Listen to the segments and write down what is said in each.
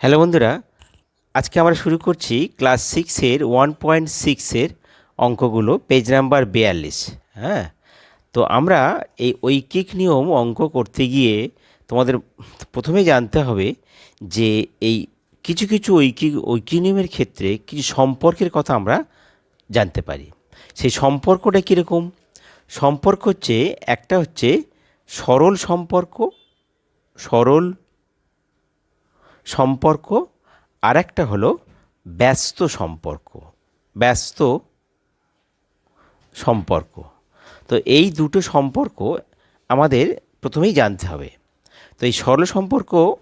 Hello বন্ধুরা, আজকে আমরা শুরু করছি ক্লাস সিক্সের ওয়ান পয়েন্ট সিক্সের অঙ্কগুলো পেজ নাম্বার বিয়াল্লিশ হ্যাঁ? তো আমরা এই ঐকিক নিয়ম অঙ্ক করতে গিয়ে তোমাদের প্রথমে জানতে হবে যে এই কিছু কিছু ঐকিক ঐকিক নিয়মের ক্ষেত্রে কিছু সম্পর্কের কথা আমরা জানতে পারি। সেই সম্পর্কটা কীরকম? সম্পর্ক হচ্ছে, একটা হচ্ছে সরল সম্পর্ক, সরল সম্পর্ক আর একটা হলো ব্যস্ত সম্পর্ক ব্যস্ত সম্পর্ক। তো এই দুটো সম্পর্ক আমাদের প্রথমেই জানতে হবে। তো এই সরল সম্পর্ক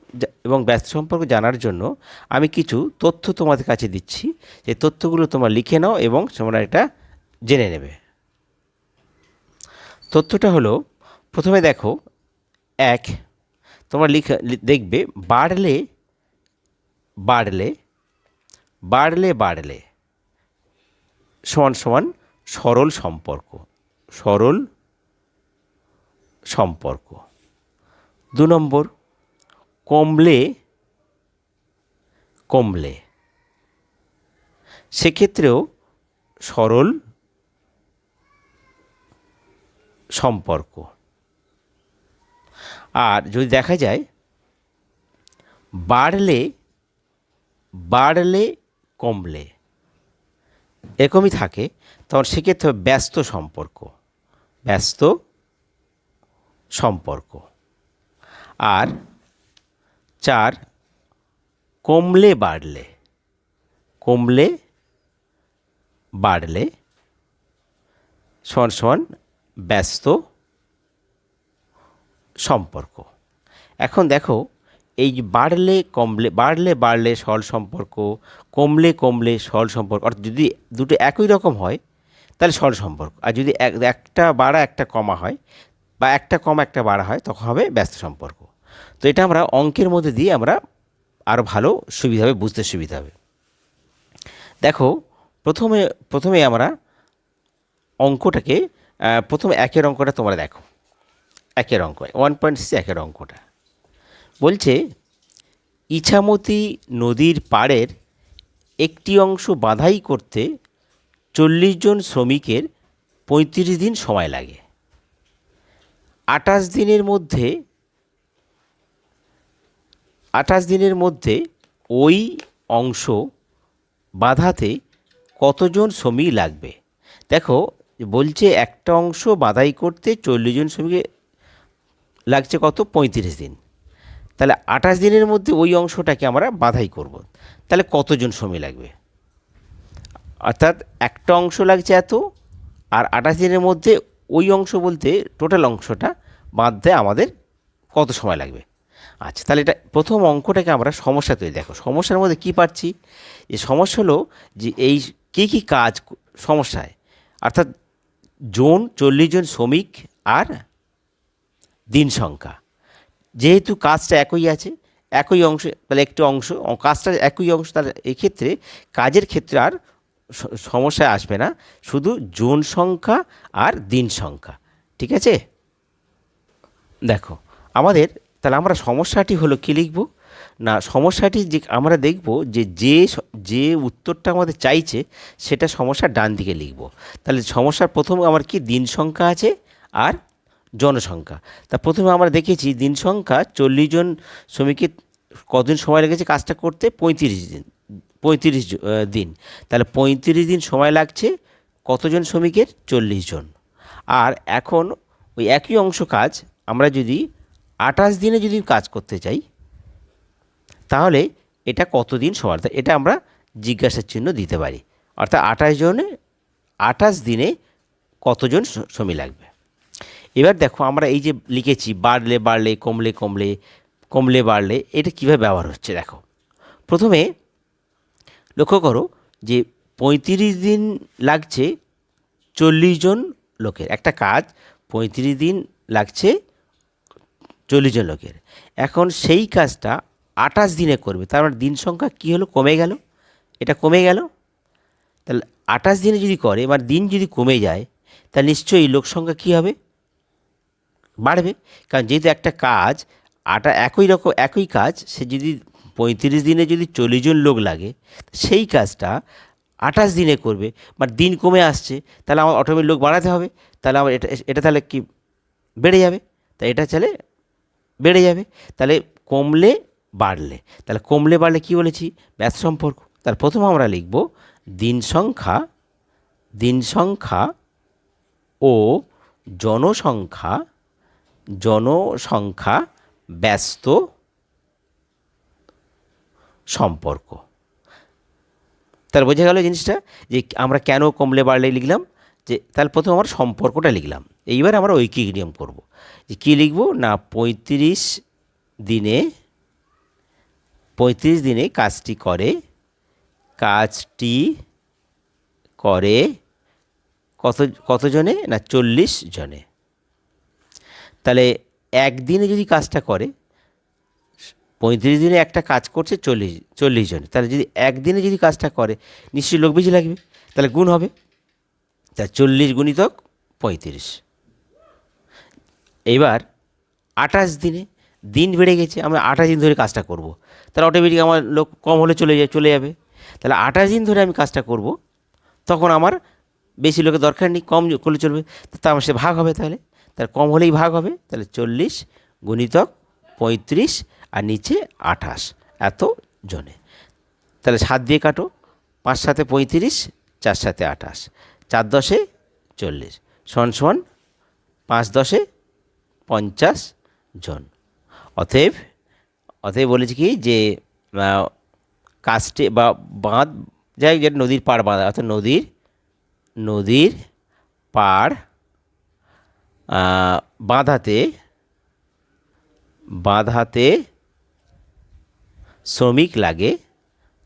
এবং ব্যস্ত সম্পর্ক জানার জন্য আমি কিছু তথ্য তোমাদের কাছে দিচ্ছি। যে তথ্যগুলো তোমরা লিখে নাও এবং তোমরা এটা জেনে নেবে। তথ্যটা হলো, প্রথমে দেখো, এক, তোমরা লিখে দেখবে বাড়লে বাড়লে বাড়লে বাড়লে, সমান সমান সরল সম্পর্ক সরল সম্পর্ক। দু নম্বর, কমলে কমলে। সেক্ষেত্রেও সরল সম্পর্ক। আর যদি দেখা যায়, বাড়লে বাড়লে কমলে। এরকমই থাকে, তখন সেক্ষেত্রে ব্যস্ত সম্পর্ক। ব্যস্ত সম্পর্ক। আর চার, কমলে বাড়লে। কমলে বাড়লে সমান সমান ব্যস্ত সম্পর্ক। এখন দেখো এই বাড়লে কমলে, বাড়লে বাড়লে সরল সম্পর্ক, কমলে কমলে সরল সম্পর্ক, অর্থাৎ যদি দুটো একই রকম হয়, তাহলে সরল সম্পর্ক। আর যদি এক, একটা বাড়া, একটা কমা হয়, বা একটা কমা, একটা বাড়া হয়, তখন হবে ব্যস্ত সম্পর্ক। তো এটা আমরা অঙ্কের মধ্যে দিয়ে আমরা আরও ভালো সুবিধা হবে, বুঝতে সুবিধা হবে। দেখো, প্রথমে প্রথমে আমরা অঙ্কটাকে প্রথমে একের অঙ্কটা তোমরা দেখো। একের অঙ্ক ওয়ান পয়েন্ট সিক্স একের অঙ্কটা। বলছে, ইছামতি নদীর পাড়ের একটি অংশ বাধাই করতে চল্লিশ জন শ্রমিকের পঁয়ত্রিশ দিন সময় লাগে। আঠাশ দিনের মধ্যে, আঠাশ দিনের মধ্যে ওই অংশ বাধাতে কতজন শ্রমিক লাগবে? দেখো, বলছে একটা অংশ বাধাই করতে চল্লিশ জন শ্রমিকের লাগছে কত? পঁয়ত্রিশ দিন। তাহলে আঠাশ দিনের মধ্যে ওই অংশটাকে আমরা বাধাই করব। তাহলে কতজন শ্রমিক লাগবে? অর্থাৎ একটা অংশ লাগছে এত, আর আঠাশ দিনের মধ্যে ওই অংশ বলতে টোটাল অংশটা বাঁধতে আমাদের কত সময় লাগবে? আচ্ছা তাহলে এটা প্রথম অঙ্কটাকে আমরা সমস্যা তৈরি, দেখো সমস্যার মধ্যে কী পাচ্ছি? যে সমস্যা হলো যে এই কী কী কাজ সমস্যায়, অর্থাৎ জন, চল্লিশ জন শ্রমিক আর দিন সংখ্যা। যেহেতু কাজটা একই আছে, একই অংশ, তাহলে একটু অংশ কাজটা একই অংশ, তাহলে এক্ষেত্রে কাজের ক্ষেত্রে আর সমস্যা আসবে না। শুধু জোন সংখ্যা আর দিন সংখ্যা, ঠিক আছে? দেখো, আমাদের, তাহলে আমরা সমস্যাটি হলো কী লিখব? না, সমস্যাটি যে আমরা দেখব যে যে যে উত্তরটা আমাদের চাইছে, সেটা সমস্যার ডান দিকে লিখব। তাহলে সমস্যার প্রথম আমার কি দিন সংখ্যা আছে আর জনসংখ্যা। তা প্রথমে আমরা দেখেছি দিন সংখ্যা চল্লিশ জন শ্রমিকের কদিন সময় লেগেছে কাজটা করতে? পঁয়ত্রিশ দিন পঁয়ত্রিশ দিন। তাহলে পঁয়ত্রিশ দিন সময় লাগছে কতজন শ্রমিকের? চল্লিশ জন। আর এখন ওই একই অংশ কাজ আমরা যদি আঠাশ দিনে যদি কাজ করতে চাই, তাহলে এটা কতদিন সময়? এটা আমরা জিজ্ঞাসার চিহ্ন দিতে পারি। অর্থাৎ আঠাশ জনে, আঠাশ দিনে কতজন শ্রমিক লাগবে? এবার দেখো আমরা এই যে লিখেছি, বাড়লে বাড়লে, কমলে কমলে কমলে বাড়লে, এটা কীভাবে ব্যবহার হচ্ছে দেখো। প্রথমে লক্ষ্য করো যে পঁয়ত্রিশ দিন লাগছে চল্লিশ জন লোকের। একটা কাজ, পঁয়ত্রিশ দিন লাগছে চল্লিশ জন লোকের। এখন সেই কাজটা আঠাশ দিনে করবে, তার মানে দিন সংখ্যা কী হলো? কমে গেল। এটা কমে গেল। তাহলে আঠাশ দিনে যদি করে, এবার দিন যদি কমে যায়, তাহলে নিশ্চয়ই লোক সংখ্যা কী হবে? বাড়বে। কারণ যেহেতু একটা কাজ, আটা একই রকম, একই কাজ, সে যদি পঁয়ত্রিশ দিনে যদি চল্লিশ জন লোক লাগে, সেই কাজটা আঠাশ দিনে করবে। মানে দিন কমে আসছে, তাহলে আমার অটোমেটিক লোক বাড়াতে হবে। তাহলে আমার এটা এটা তাহলে কি বেড়ে যাবে? তাই এটা চলে বেড়ে যাবে। তাহলে কমলে বাড়লে। তাহলে কমলে বাড়লে কি বলেছি? ব্যাস সম্পর্ক। তাহলে প্রথম আমরা লিখব দিন সংখ্যা দিন সংখ্যা ও জনসংখ্যা জনসংখ্যা, ব্যস্ত সম্পর্ক। তাহলে বোঝা গেল জিনিসটা যে আমরা কেন কমলে বাড়লে লিখলাম? যে তাহলে প্রথম আমার সম্পর্কটা লিখলাম। এইবার আমরা ঐকিক নিয়ম করব। যে কী লিখব? না, পঁয়ত্রিশ দিনে পঁয়ত্রিশ দিনে কাজটি করে কাজটি করে কত, কতজনে? না, চল্লিশ জনে। তাহলে একদিনে যদি কাজটা করে, পঁয়ত্রিশ দিনে একটা কাজ করছে চল্লিশ চল্লিশ জনে। তাহলে যদি একদিনে যদি কাজটা করে, নিশ্চয়ই লোক বেশি লাগবে। তাহলে গুণ হবে। তা চল্লিশ গুণিতক পঁয়ত্রিশ। এইবার আঠাশ দিনে দিন বেড়ে গেছে, আমরা আঠাশ দিন ধরে কাজটা করব। তাহলে অটোমেটিক আমার লোক কম হলে চলে যায়, চলে যাবে। তাহলে আঠাশ দিন ধরে আমি কাজটা করব, তখন আমার বেশি লোকের দরকার নেই, কম করলে চলবে। তা আমার সে ভাগ হবে তাহলে। তাহলে কম হলেই ভাগ হবে, তাহলে চল্লিশ গুণিতক পঁয়ত্রিশ আর নিচে আঠাশ এত জনে। তাহলে সাত দিয়ে কাটো, পাঁচ সাথে পঁয়ত্রিশ, চার সাথে আঠাশ, চার দশে চল্লিশ, সমান সমান পাঁচ দশে পঞ্চাশ জন। অতএব অতএব বলেছি কি যে কাস্টে বা বাঁধ, যাই যেটা নদীর পাড় বাঁধা, অর্থাৎ নদীর নদীর পাড় বাঁধাতে বাঁধাতে শ্রমিক লাগে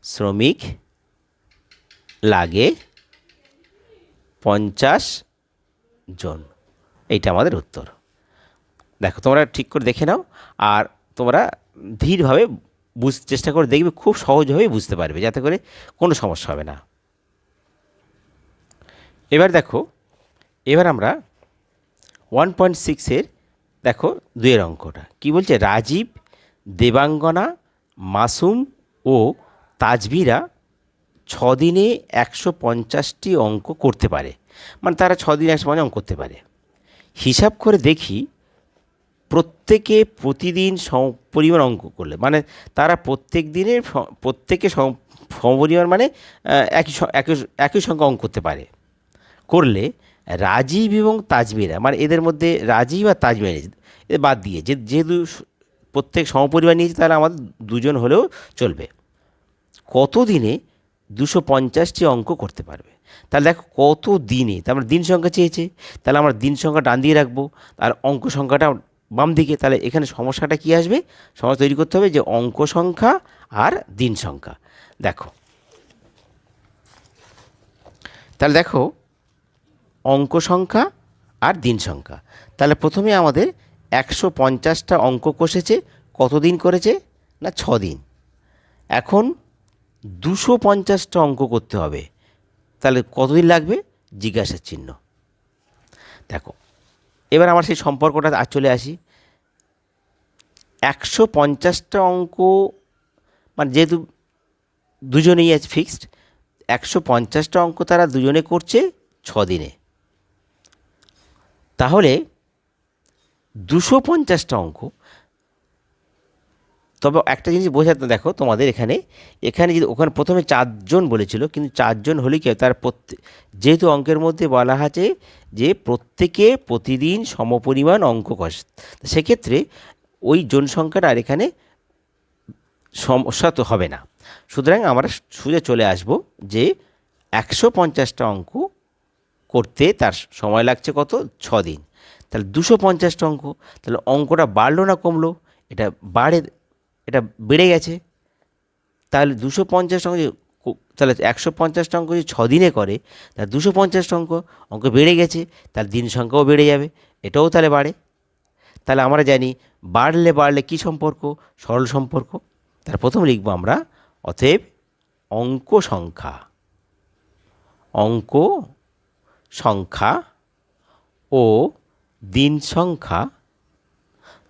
শ্রমিক লাগে পঞ্চাশ জন। এইটা আমাদের উত্তর। দেখো, তোমরা ঠিক করে দেখে নাও আর তোমরা ধীরভাবে বুঝ, চেষ্টা করে দেখবে, খুব সহজভাবেই বুঝতে পারবে, যাতে করে কোনো সমস্যা হবে না। এবার দেখো, এবার আমরা ওয়ান পয়েন্ট সিক্সের দেখো দুয়ের অঙ্কটা। কি বলছে? রাজীব, দেবাঙ্গনা, মাসুম ও তাজভিরা ছদিনে একশো পঞ্চাশটি অঙ্ক করতে পারে। মানে তারা ছদিনে একশো পঞ্চাশ অঙ্ক করতে পারে। হিসাব করে দেখি, প্রত্যেকে প্রতিদিন সম পরিমাণ অঙ্ক করলে। মানে তারা প্রত্যেক দিনে স- প্রত্যেকে সম, সমপরিমাণ মানে একই একই একই সংখ্যা অঙ্ক করতে পারে। করলে রাজীব এবং তাজমিরা মানে এদের মধ্যে রাজীব আর তাজমিরা নিয়েছে বাদ দিয়ে, যে যেহেতু প্রত্যেক সমপরিবার নিয়েছে তাহলে আমাদের দুজন হলেও চলবে। কত দিনে দুশো পঞ্চাশটি অঙ্ক করতে পারবে? তাহলে দেখো কত দিনে তার মানে দিন সংখ্যা চেয়েছে, তাহলে আমরা দিন সংখ্যা ডান দিয়ে রাখব, আর অঙ্ক সংখ্যাটা বাম দিকে, তাহলে এখানে সমস্যাটা কি আসবে? সমস্যা তৈরি করতে হবে যে অঙ্ক সংখ্যা আর দিন সংখ্যা। দেখো, তাহলে দেখো অঙ্ক সংখ্যা আর দিন সংখ্যা। তাহলে প্রথমে আমাদের একশো পঞ্চাশটা অঙ্ক কষেছে, কতদিন করেছে? না ছ দিন এখন দুশো পঞ্চাশটা অঙ্ক করতে হবে। তাহলে কতদিন লাগবে? জিজ্ঞাসার চিহ্ন। দেখো, এবার আমার সেই সম্পর্কটা আর চলে আসি। একশো পঞ্চাশটা অঙ্ক মানে যেহেতু দুজনেই আছে ফিক্সড একশো পঞ্চাশটা অঙ্ক তারা দুজনে করছে ছ দিনে তাহলে দুশো পঞ্চাশটা অঙ্ক। তবে একটা জিনিস বোঝাতে দেখো তোমাদের এখানে এখানে যদি ওখানে প্রথমে চারজন বলেছিল, কিন্তু চারজন হলে কি তার প্রত্যেক যেহেতু অঙ্কের মধ্যে বলা আছে যে প্রত্যেকে প্রতিদিন সমপরিমাণ অঙ্ক কষে সেক্ষেত্রে ওই জনসংখ্যাটা আর এখানে সমস্যা তো হবে না। সুতরাং আমরা সোজা চলে আসব যে একশো পঞ্চাশটা অঙ্ক করতে তার সময় লাগছে কত? ছ দিন তাহলে দুশো পঞ্চাশটা অঙ্ক। তাহলে অঙ্কটা বাড়লো না কমলো? এটা বাড়ে, এটা বেড়ে গেছে। তাহলে দুশো পঞ্চাশটা অঙ্ক তাহলে একশো পঞ্চাশটা অঙ্ক যদি ছ দিনে করে, তাহলে দুশো পঞ্চাশটা অঙ্ক অঙ্ক বেড়ে গেছে, তাহলে দিন সংখ্যাও বেড়ে যাবে। এটাও তাহলে বাড়ে। তাহলে আমরা জানি বাড়লে বাড়লে কী সম্পর্ক? সরল সম্পর্ক। তার প্রথম লিখব আমরা, অতএব অঙ্ক সংখ্যা। অঙ্ক সংখ্যা ও দিন সংখ্যা।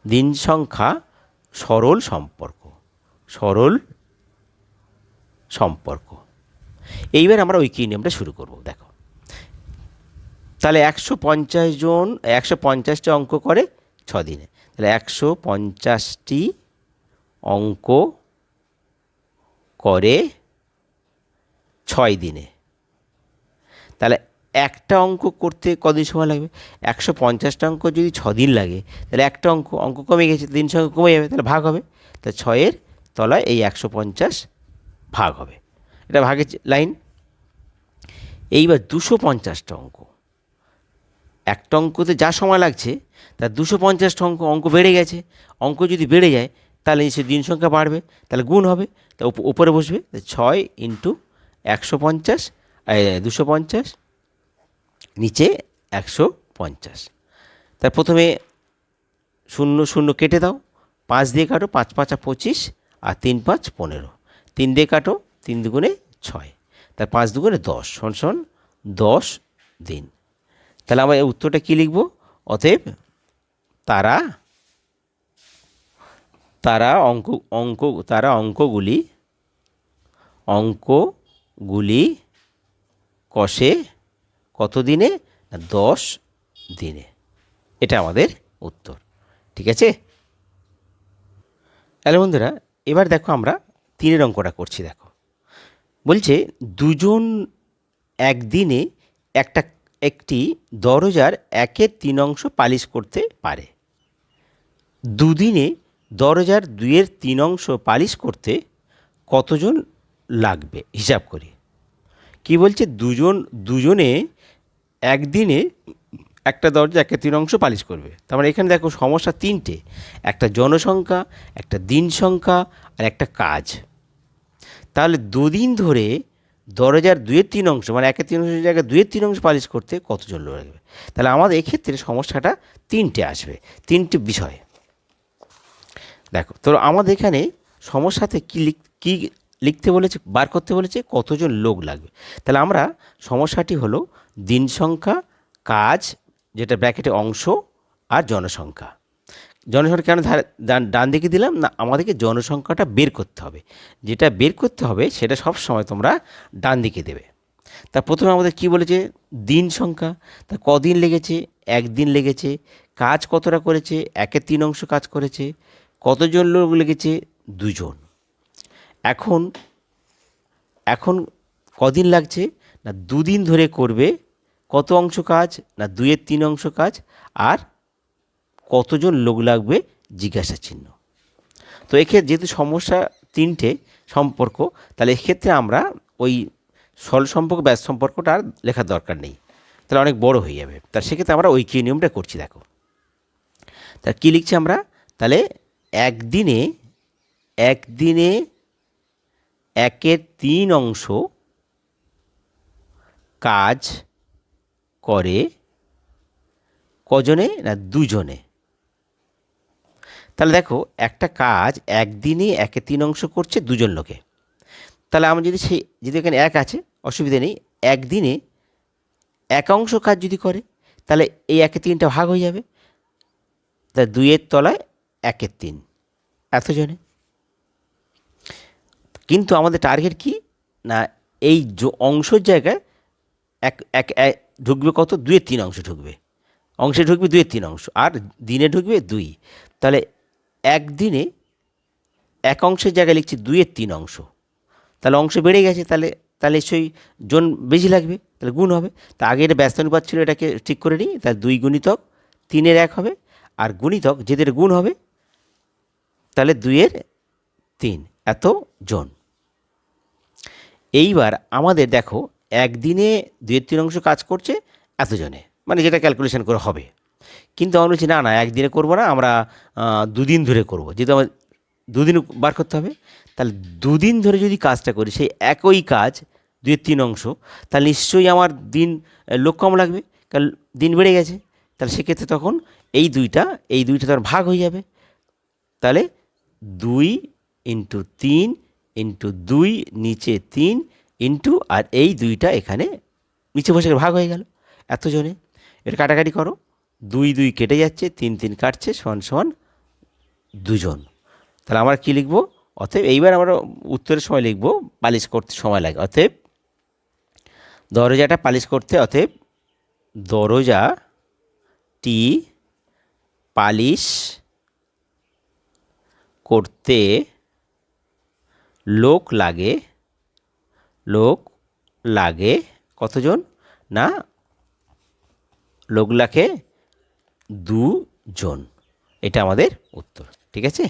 দিন সংখ্যা সরল সম্পর্ক। সরল সম্পর্ক। এইবার আমরা ওই কি নিয়মটা শুরু করব, দেখো। তাহলে একশো পঞ্চাশ জন, একশো পঞ্চাশটি অঙ্ক করে ছ দিনে তাহলে একশো পঞ্চাশটি অঙ্ক করে ছয় দিনে তাহলে একটা অঙ্ক করতে কদিন সময় লাগবে? একশো পঞ্চাশটা অঙ্ক যদি ছ দিন লাগে, তাহলে একটা অঙ্ক অঙ্ক কমে গেছে দিন সঙ্গে কমে যাবে, তাহলে ভাগ হবে। তাহলে ছয়ের তলায় এই একশো পঞ্চাশ ভাগ হবে। এটা ভাগের লাইন। এইবার দুশো পঞ্চাশটা অঙ্ক। একটা অঙ্কতে যা সময় লাগছে তার দুশো পঞ্চাশটা অঙ্ক অঙ্ক বেড়ে গেছে। অঙ্ক যদি বেড়ে যায়, তাহলে সে দিন সংখ্যা বাড়বে, তাহলে গুণ হবে। তা উপ- উপরে বসবে ছয় ইন্টু একশো পঞ্চাশ দুশো পঞ্চাশ নিচে একশো পঞ্চাশ। তার প্রথমে শূন্য শূন্য কেটে দাও, পাঁচ দিয়ে কাটো, পাঁচ পাঁচা পঁচিশ, আর তিন পাঁচ পনেরো। তিন দিয়ে কাটো, তিন দুগুণে ছয়। তার পাঁচ দুগুণে দশ, শোন শোন, দশ দিন। তাহলে আমরা উত্তরটা কী লিখব? অতএব তারা তারা অঙ্ক অঙ্ক, তারা অঙ্কগুলি অঙ্কগুলি কষে কত দিনে না দশ দিনে? এটা আমাদের উত্তর। ঠিক আছে? তাহলে বন্ধুরা, এবার দেখো আমরা তিনের অঙ্কটা করছি, দেখো। বলছে, দুজন একদিনে একটা, একটি দরজার একের তিন অংশ পালিশ করতে পারে। দুদিনে দরজার দুইয়ের তিন অংশ পালিশ করতে কতজন লাগবে? হিসাব করি। কি বলছে? দুজন, দুজনে একদিনে একটা দরজা একে তিন অংশ পালিশ করবে। তার মানে এখানে দেখো সমস্যা তিনটে। একটা জনসংখ্যা, একটা দিন সংখ্যা আর একটা কাজ। তাহলে দুদিন ধরে দরজার দুয়ের তিন অংশ মানে একের তিন অংশের জায়গায় দুয়ের তিন অংশ পালিশ করতে কতজন লোক লাগবে? তাহলে আমাদের এক্ষেত্রে সমস্যাটা তিনটে আসবে, তিনটে বিষয়। দেখো, তো আমাদের এখানে সমস্যাতে কী লিখ, কী লিখতে বলেছে, বার করতে বলেছে, কতজন লোক লাগবে। তাহলে আমরা সমস্যাটি হলো দিন সংখ্যা, কাজ, যেটা ব্র্যাকেটে অংশ আর জনসংখ্যা। জনসংখ্যা কেন ডান দিকে দিলাম? না, আমাদেরকে জনসংখ্যাটা বের করতে হবে। যেটা বের করতে হবে, সেটা সব সময় তোমরা ডান দিকে দেবে। তা প্রথমে আমাদের কি বলেছে? দিন সংখ্যা। তা কদিন লেগেছে? একদিন লেগেছে। কাজ কতটা করেছে? একের তিন অংশ কাজ করেছে। কতজন লোক লেগেছে? দুজন। এখন এখন কদিন লাগছে? না, দুদিন ধরে করবে। কত অংশ কাজ? না, দুইয়ের তিন অংশ কাজ। আর কতজন লোক লাগবে? জিজ্ঞাসা চিহ্ন। তো এক্ষেত্রে যেহেতু সমস্যা তিনটে সম্পর্ক, তাহলে এক্ষেত্রে আমরা ওই সল সম্পর্ক, ব্যাস সম্পর্কটা আর লেখার দরকার নেই। তাহলে অনেক বড় হয়ে যাবে। তার সেক্ষেত্রে আমরা ওই কী নিয়মটা করছি, দেখো। তা কী লিখছি আমরা? তাহলে একদিনে একদিনে একের তিন অংশ কাজ করে কজনে না দুজনে? তাহলে দেখো, একটা কাজ একদিনে একে তিন অংশ করছে দুজন লোকে। তাহলে আমরা যদি সেই, যদি এখানে এক আছে, অসুবিধা নেই। একদিনে এক অংশ কাজ যদি করে, তাহলে এই একে তিনটা ভাগ হয়ে যাবে। তা দুইয়ের তলায় একের তিন। এতজনে? কিন্তু আমাদের টার্গেট কি? না, এই অংশের জায়গায় এক এক ঢুকবে কত? দুয়ের তিন অংশ ঢুকবে। অংশে ঢুকবে দুয়ের তিন অংশ, আর দিনে ঢুকবে দুই। তাহলে একদিনে এক অংশের জায়গায় লিখছি দুয়ের তিন অংশ। তাহলে অংশ বেড়ে গেছে, তাহলে তাহলে নিশ্চয়ই জন বেশি লাগবে, তাহলে গুণ হবে। তা আগে এটা ব্যস্ত অনুপাত ছিল, এটাকে ঠিক করে নিই, তাহলে দুই গুণিতক তিনের এক হবে, আর গুণিতক যেদের গুণ হবে, তাহলে দুইয়ের তিন, এত জন। এইবার আমাদের দেখো, একদিনে দুয়ের তিন অংশ কাজ করছে এতজনে। মানে যেটা ক্যালকুলেশন করে হবে। কিন্তু আমরা বলছি, না না, একদিনে করব না, আমরা দুদিন ধরে করব। যেহেতু আমার দুদিন বার করতে হবে, তাহলে দুদিন ধরে যদি কাজটা করি, সেই একই কাজ দুয়ের তিন অংশ, তাহলে নিশ্চয়ই আমার দিন লোক কম লাগবে। কারণ দিন বেড়ে গেছে, তাহলে সেক্ষেত্রে তখন এই দুইটা এই দুইটা তখন ভাগ হয়ে যাবে। তাহলে দুই ইন্টু তিন ইন্টু দুই, নিচে তিন ইন্টু আর এই দুইটা এখানে নিচে বসে ভাগ হয়ে গেল। এতজনে এর কাটাকাটি করো। দুই দুই কেটে যাচ্ছে, তিন তিন কাটছে, সমান সমান দুজন। তাহলে আমরা কী লিখব? অতএব এইবার আমরা উত্তরের সময় লিখব, পালিশ করতে সময় লাগে। অতএব দরজাটা পালিশ করতে, অতএব দরজা টি পালিশ করতে লোক লাগে লোক লাগে কতজন? না লোক লাগে দুজন। এটা আমাদের উত্তর ঠিক আছে?